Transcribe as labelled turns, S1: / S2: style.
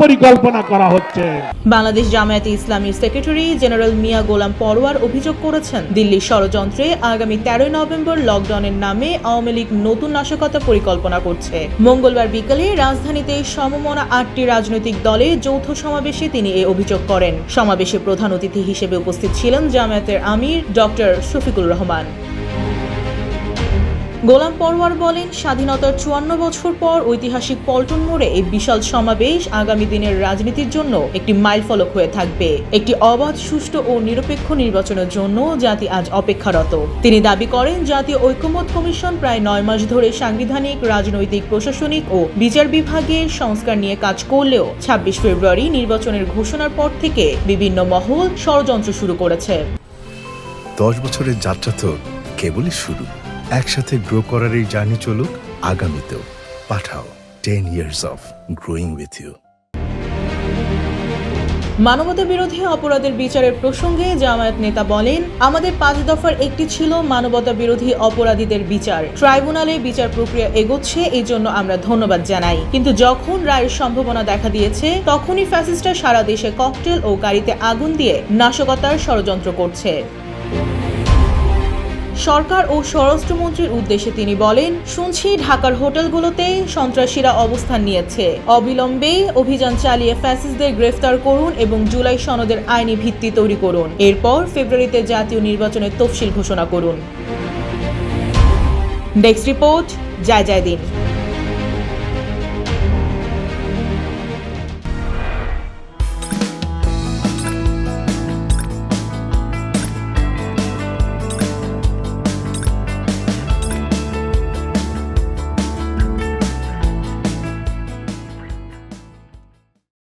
S1: পরিকল্পনা করা হচ্ছে।
S2: বাংলাদেশ জামায়াতে ইসলামীর সেক্রেটারি জেনারেল মিয়া গোলাম পরোয়ার অভিযোগ করেছেন। দিল্লির ষড়যন্ত্রে আগামী তেরোই নভেম্বর লকডাউনের নামে আওয়ামী লীগ নতুন নাশকতা পরিকল্পনা করছে। মঙ্গলবার বিকেলে রাজধানীতে সমমনা আটটি রাজনৈতিক দলের যৌথ সমাবেশে তিনি এই অভিযোগ করেন। সমাবেশে প্রধান অতিথি হিসেবে উপস্থিত ছিলেন জামায়াতের আমির ডক্টর শফিকুল রহমান। গোলাম পরওয়ার বলেন, স্বাধীনতার চুয়ান্ন বছর পর ঐতিহাসিক পল্টন মোড়ে এই বিশাল সমাবেশ আগামী দিনের রাজনীতির জন্য একটি মাইলফলক হয়ে থাকবে। একটি অবাধ, সুষ্ঠু ও নিরপেক্ষ নির্বাচনের জন্য জাতি আজ অপেক্ষারত। তিনি দাবি করেন, জাতীয় ঐক্যমত কমিশন প্রায় নয় মাস ধরে সাংবিধানিক, রাজনৈতিক, প্রশাসনিক ও বিচার বিভাগের সংস্কার নিয়ে কাজ করলেও ছাব্বিশ ফেব্রুয়ারি নির্বাচনের ঘোষণার পর থেকে বিভিন্ন মহল ষড়যন্ত্র শুরু করেছে।
S3: দশ বছরের যাত্রা তো কেবলই শুরু। একসাথে গ্রো করার এই জার্নি চলুক, আগামীতেও। Pathao ten years of growing with you
S2: মানবতা বিরোধী অপরাধের বিচারের প্রসঙ্গে জামায়াত নেতা বলেন, আমাদের পাঁচ দফার একটি ছিল মানবতা বিরোধী অপরাধীদের বিচার। ট্রাইব্যুনালে বিচার প্রক্রিয়া এগোচ্ছে, এই জন্য আমরা ধন্যবাদ জানাই। কিন্তু যখন রায়ের সম্ভাবনা দেখা দিয়েছে, তখনই ফ্যাসিস্টরা সারা দেশে ককটেল ও গাড়িতে আগুন দিয়ে নাশকতার ষড়যন্ত্র করছে। সরকার ও স্বরাষ্ট্রমন্ত্রীর উদ্দেশ্যে তিনি বলেন, শুনছি ঢাকার হোটেলগুলোতে সন্ত্রাসীরা অবস্থান নিয়েছে। অবিলম্বে অভিযান চালিয়ে ফ্যাসিসদের গ্রেফতার করুন এবং জুলাই সনদের আইনি ভিত্তি তৈরি করুন। এরপর ফেব্রুয়ারিতে জাতীয় নির্বাচনের তফসিল ঘোষণা করুন। ডেস্ক রিপোর্ট, জয় জয় দিন।